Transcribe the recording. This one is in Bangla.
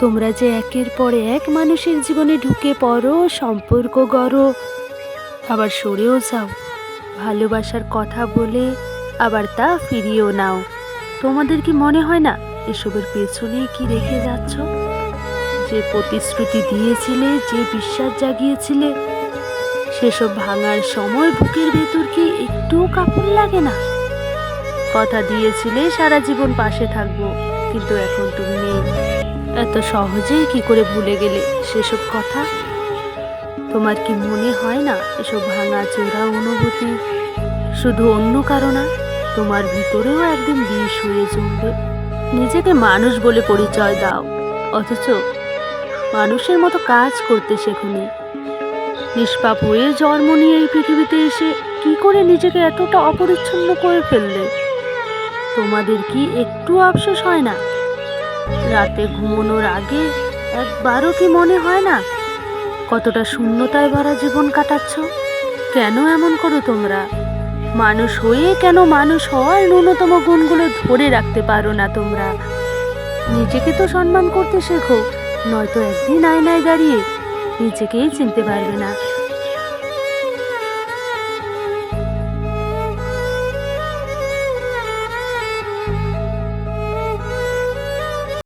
তোমরা যে একের পর এক মানুষের জীবনে ঢুকে পড়ো, সম্পর্ক গড়ো, আবার সরেও যাও। ভালোবাসার কথা বলে আবার তা ফিরিয়েও নাও। তোমাদের কি মনে হয় না এসবের পেছনে কি রেখে যাচ্ছ? যে প্রতিশ্রুতি দিয়েছিলে, যে বিশ্বাস জাগিয়েছিলে, সেসব ভাঙার সময় বুকের ভেতর কি একটুও কাপড় লাগে না? কথা দিয়েছিলে, সারা জীবন পাশে থাকব, কিন্তু এখন তুমি নেই। এত সহজেই কি করে ভুলে গেলে সেসব কথা? তোমার কি মনে হয় না এসব ভাঙা চোরা অনুভূতি শুধু অন্য কারণা তোমার ভিতরেও একদিন বিষ হয়ে জমবে? নিজেকে মানুষ বলে পরিচয় দাও, অথচ মানুষের মতো কাজ করতে শেখুনি নিষ্পাপ হয়ে জন্ম নিয়ে এই পৃথিবীতে এসে কি করে নিজেকে এতটা অপরিচ্ছন্ন করে ফেললে? তোমাদের কি একটু আফসোস হয় না? রাতে ঘুমানোর আগে একবারও কি মনে হয় না? কতটা শূন্যতায় ভরা জীবন কাটাচ্ছ? কেন এমন করো তোমরা? মানুষ হয়ে কেন মানুষ হওয়ার ন্যূনতম গুণগুলো ধরে রাখতে পারো না তোমরা। নিজেকে তো সম্মান করতে শেখো, নয়তো একদিন আয়নায় দাঁড়িয়ে নিজেকেই চিনতে পারবে না।